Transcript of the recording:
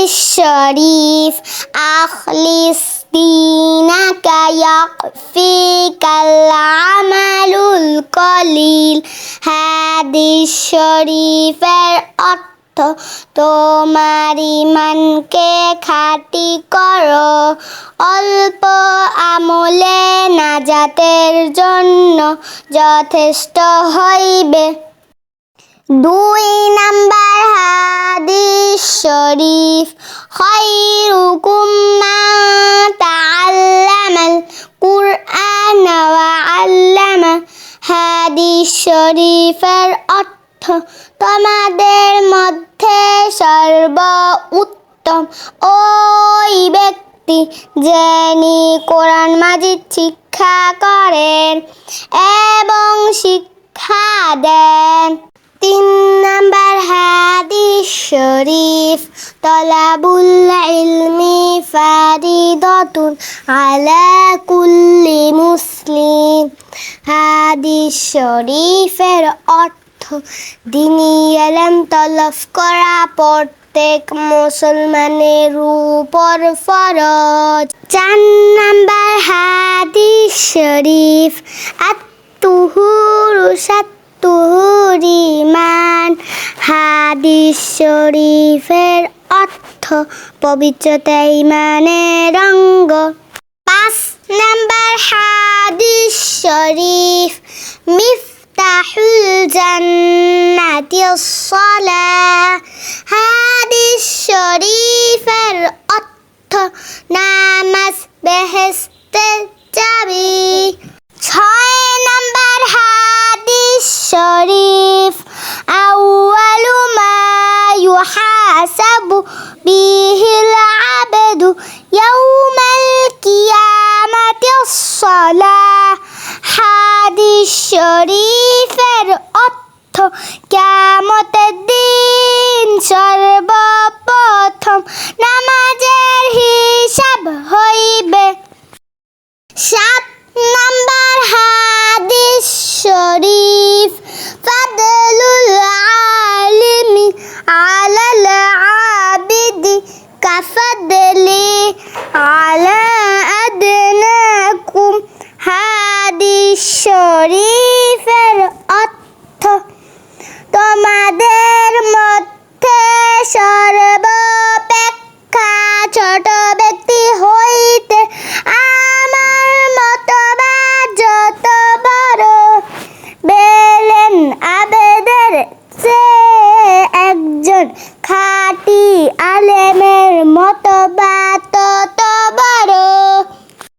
الشريف أخلص دينك يكفيك العمل القليل হাদিস শরীফের অর্থ তোমার ইমানকে খাঁটি করো অল্প আমলে নাজাতের জন্য যথেষ্ট হইবে দুই নাম্বার খৈরুকুম মান তাআল্লামাল কুরআন ওয়া আল্লামা হাদিস শরীফের অর্থ তোমাদের মধ্যে সর্ব উত্তম ওই ব্যক্তি যিনি কোরআন মাজিদ শিক্ষা করেন এবং শিক্ষা দেন। শরীফ, তলাবুল ইলমি ফারিদতুন আলা কুল্লি মুসলিম। হাদিস শরীফের অর্থ, দিনী এলেম তলব করা প্রত্যেক মুসলমানের উপর ফরজ। চার নাম্বার হাদিস শরীফ আত্মহুরু সাত্তুহুর হাদিস শরীফের অর্থ পবিত্রতা ইমানের অঙ্গ পাঁচ নাম্বার হাদিস শরীফ মিফতাহুল জান্নাতি সালাহ ইয়াউমাল কিয়ামাতি সালাহ হাদিস শরীফের অর্থ কিয়ামতের দিন শরীফের অর্থ তোমাদের মধ্যে সর্বাপেক্ষা ছোট ব্যক্তি হইতে আমার মতবাদ যত বড়। বেলেন আবেদের সে একজন খাঁটি আলেমের মতবাদ তত